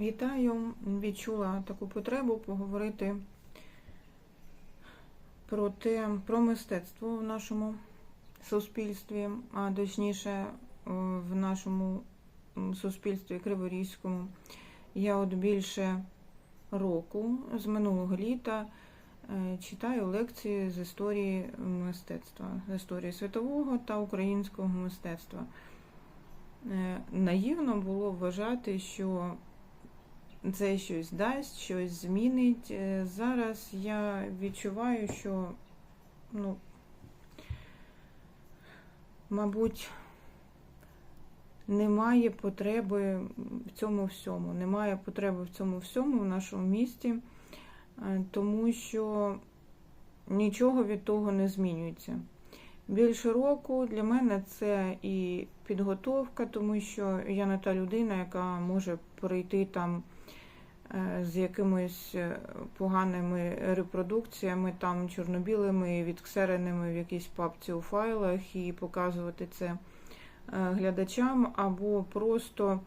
Вітаю! Відчула таку потребу поговорити про те, про мистецтво в нашому суспільстві, а точніше е, в нашому суспільстві криворізькому. Я от більше року з минулого літа е, читаю лекції з історії мистецтва, з історії світового та українського мистецтва. Е, Наївно було вважати, що це щось дасть, щось змінить. Е, Зараз я відчуваю, що, ну, мабуть, немає потреби в цьому всьому. Немає потреби в цьому всьому в нашому місті, е, тому що нічого від того не змінюється. Більше року для мене це і підготовка, тому що я не та людина, яка може прийти там з якимись е, поганими репродукціями, там чорнобілими, відксереними в якійсь папці у файлах і показувати це е, глядачам, або просто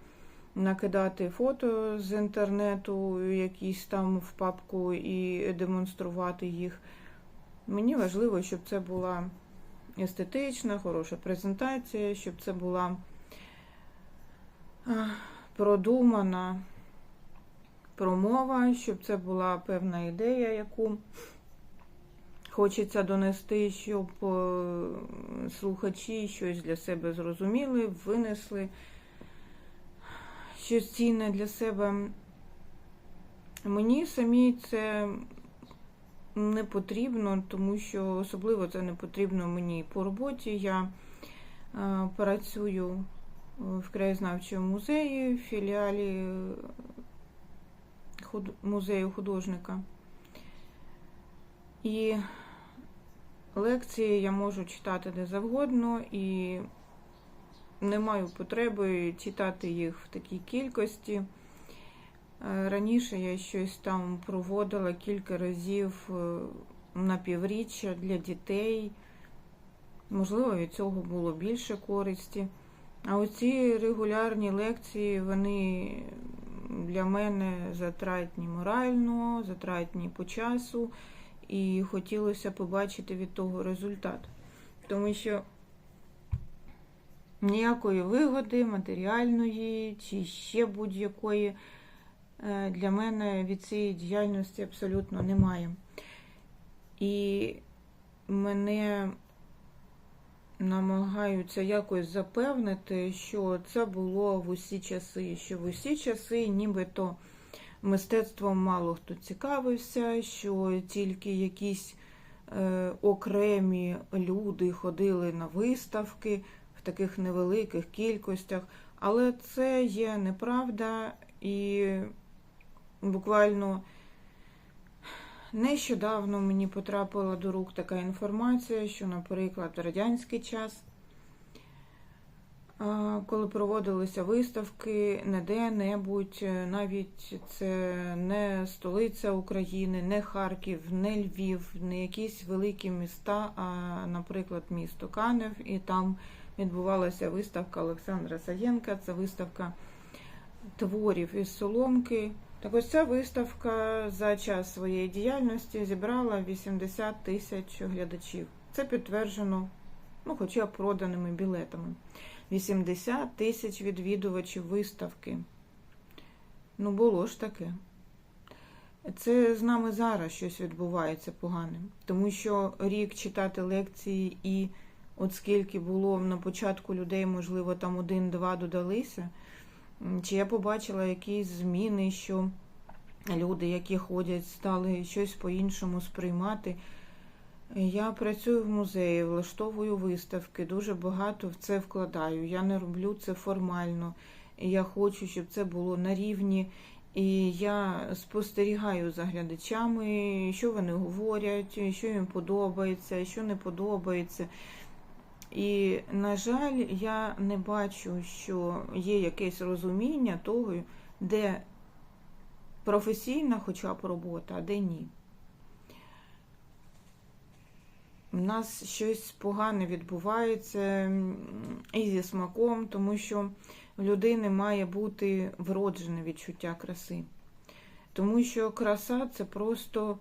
накидати фото з інтернету, якісь там в папку і демонструвати їх. Мені важливо, щоб це була естетична, хороша презентація, щоб це була продумана промова, щоб це була певна ідея, яку хочеться донести, щоб е, слухачі щось для себе зрозуміли, винесли щось цінне для себе. Мені самі це не потрібно, тому що особливо це не потрібно мені по роботі. Я е, працюю в краєзнавчому музеї, в філіалі худ- музею художника. І лекції я можу читати де завгодно і не маю потреби читати їх в такій кількості. Е, Раніше я щось там проводила кілька разів е, на півріччя для дітей. Можливо, від цього було більше користі. А оці регулярні лекції, вони для мене затратні морально, затратні по часу, і хотілося побачити від того результат. Тому що ніякої вигоди матеріальної чи ще будь-якої е, для мене від цієї діяльності абсолютно немає. І мене намагаються якось запевнити, що це було в усі часи, що в усі часи нібито мистецтвом мало хто цікавився, що тільки якісь е, окремі люди ходили на виставки в таких невеликих кількостях. Але це є неправда і буквально нещодавно мені потрапила до рук така інформація, що, наприклад, в радянський час, коли проводилися виставки не де-небудь, е, навіть це не столиця України, не Харків, не Львів, не якісь великі міста, а, наприклад, місто Канев, і там відбувалася виставка Олександра Саєнка, це виставка творів із соломки. Так ось ця виставка за час своєї діяльності зібрала 80 тисяч глядачів. Це підтверджено, ну, хоча б проданими білетами. 80 тисяч відвідувачів виставки. Ну, було ж таке. Це з нами зараз щось відбувається погане. Тому що рік читати лекції і от скільки було на початку людей, можливо, там один-два додалися. Чи я побачила якісь зміни, що люди, які ходять, стали щось по-іншому сприймати. Я працюю в музеї, влаштовую виставки, дуже багато в це вкладаю. Я не роблю це формально. Я хочу, щоб це було на рівні. І я спостерігаю за глядачами, що вони говорять, що їм подобається, що не подобається. І, на жаль, я не бачу, що є якесь розуміння того, де професійна хоча б робота, а де ні. в нас щось погане відбувається і зі смаком, тому що в людини має бути вроджене відчуття краси. Тому що краса це просто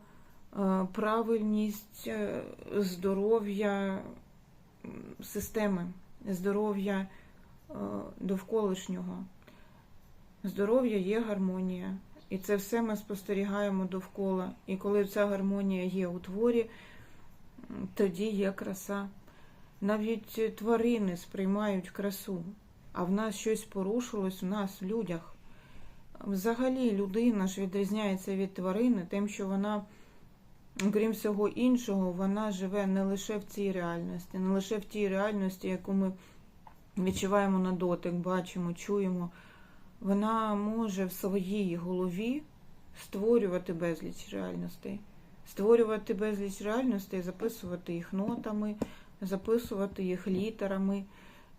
е, правильність е, здоров'я системи, здоров'я е, довколишнього. Здоров'я є гармонія. І це все ми спостерігаємо довкола. І коли ця гармонія є у творі, тоді є краса. Навіть тварини сприймають красу, а в нас щось порушилось в нас, в людях. Взагалі людина ж відрізняється від тварини тим, що вона, крім всього іншого, вона живе не лише в цій реальності, не лише в тій реальності, яку ми відчуваємо на дотик, бачимо, чуємо. Вона може в своїй голові створювати безліч реальностей, створювати безліч реальностей, записувати їх нотами, записувати їх літерами,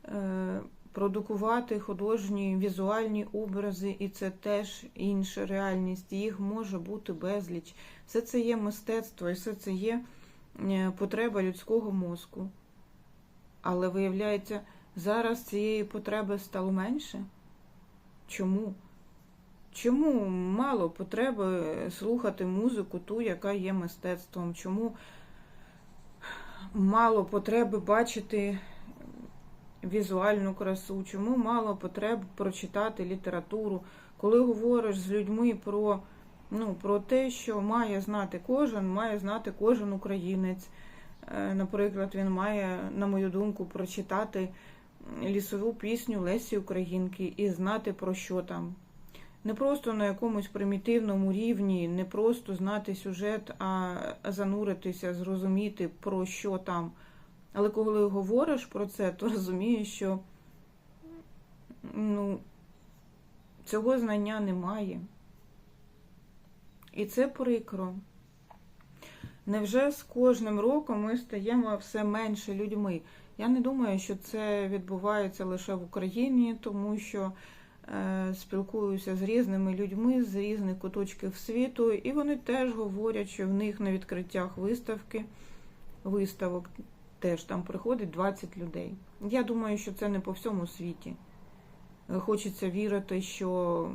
е, продукувати художні візуальні образи, і це теж інша реальність. Їх може бути безліч. Все це є мистецтво, і все це є е, потреба людського мозку. Але виявляється, зараз цієї потреби стало менше. Чому? Чому мало потреби слухати музику, ту, яка є мистецтвом? Чому мало потреби бачити візуальну красу? Чому мало потреб прочитати літературу? Коли говориш з людьми про, ну, про те, що має знати кожен, має знати кожен українець. Е, Наприклад, він має, на мою думку, прочитати лісову пісню Лесі Українки і знати про що там. Не просто на якомусь примітивному рівні, не просто знати сюжет, а зануритися, зрозуміти про що там. Але коли говориш про це, то розумієш, що ну, цього знання немає. І це прикро. Невже з кожним роком ми стаємо все менше людьми? Я не думаю, що це відбувається лише в Україні, тому що е, спілкуюся з різними людьми з різних куточків світу, і вони теж говорять, що в них на відкриттях виставки, виставок теж там приходить 20 людей. Я думаю, що це не по всьому світі. Хочеться вірити, що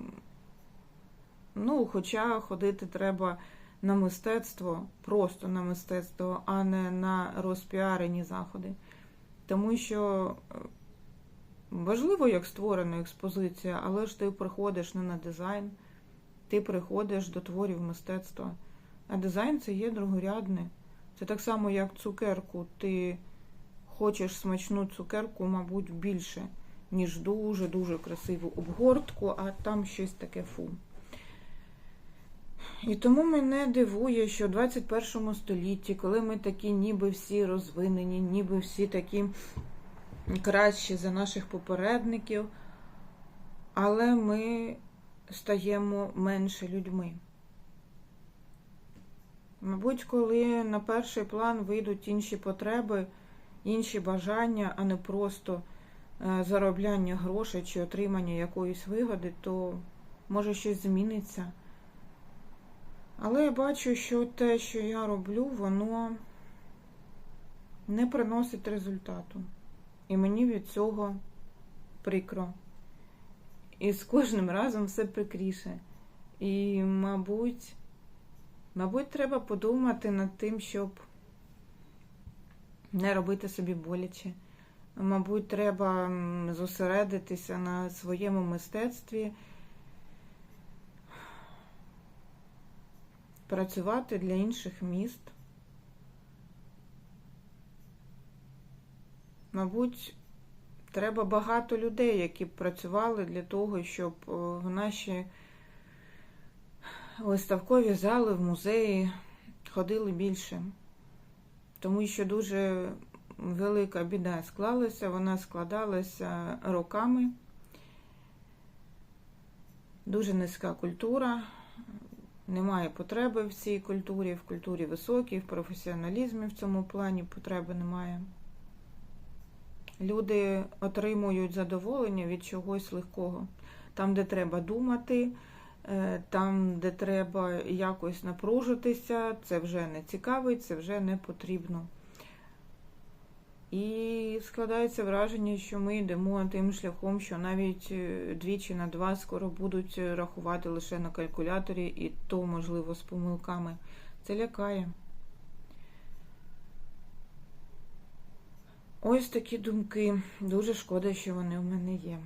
ну, хоча ходити треба на мистецтво, просто на мистецтво, а не на розпіарені заходи. Тому що е, важливо, як створена експозиція, але ж ти приходиш не на дизайн, ти приходиш до творів мистецтва. А дизайн це є другорядне. Це так само, як цукерку. Ти хочеш смачну цукерку, мабуть, більше, ніж дуже-дуже красиву обгортку, а там щось таке фу. І тому мене дивує, що в 21 столітті, коли ми такі ніби всі розвинені, ніби всі такі кращі за наших попередників, але ми стаємо менше людьми. Мабуть, коли на перший план вийдуть інші потреби, інші бажання, а не просто е, заробляння грошей чи отримання якоїсь вигоди, то може щось зміниться. Але я бачу, що те, що я роблю, воно не приносить результату. І мені від цього прикро. І з кожним разом все прикріше. І, мабуть, мабуть, треба подумати над тим, щоб не робити собі боляче. Мабуть, треба зосередитися на своєму мистецтві. працювати для інших міст. Мабуть, треба багато людей, які б працювали для того, щоб е, в наші виставкові зали, в музеї ходили більше. Тому що дуже велика біда склалася, вона складалася роками. Дуже низька культура, немає потреби в цій культурі, в культурі високій, в професіоналізмі в цьому плані потреби немає. Люди отримують задоволення від чогось легкого. Там, де треба думати, там, де треба якось напружитися, це вже не цікавить, це вже не потрібно. І складається враження, що ми йдемо тим шляхом, що навіть е, двічі на два скоро будуть е, рахувати лише на калькуляторі, і то, можливо, з помилками. Це лякає. Ось такі думки. Дуже шкода, що вони в мене є.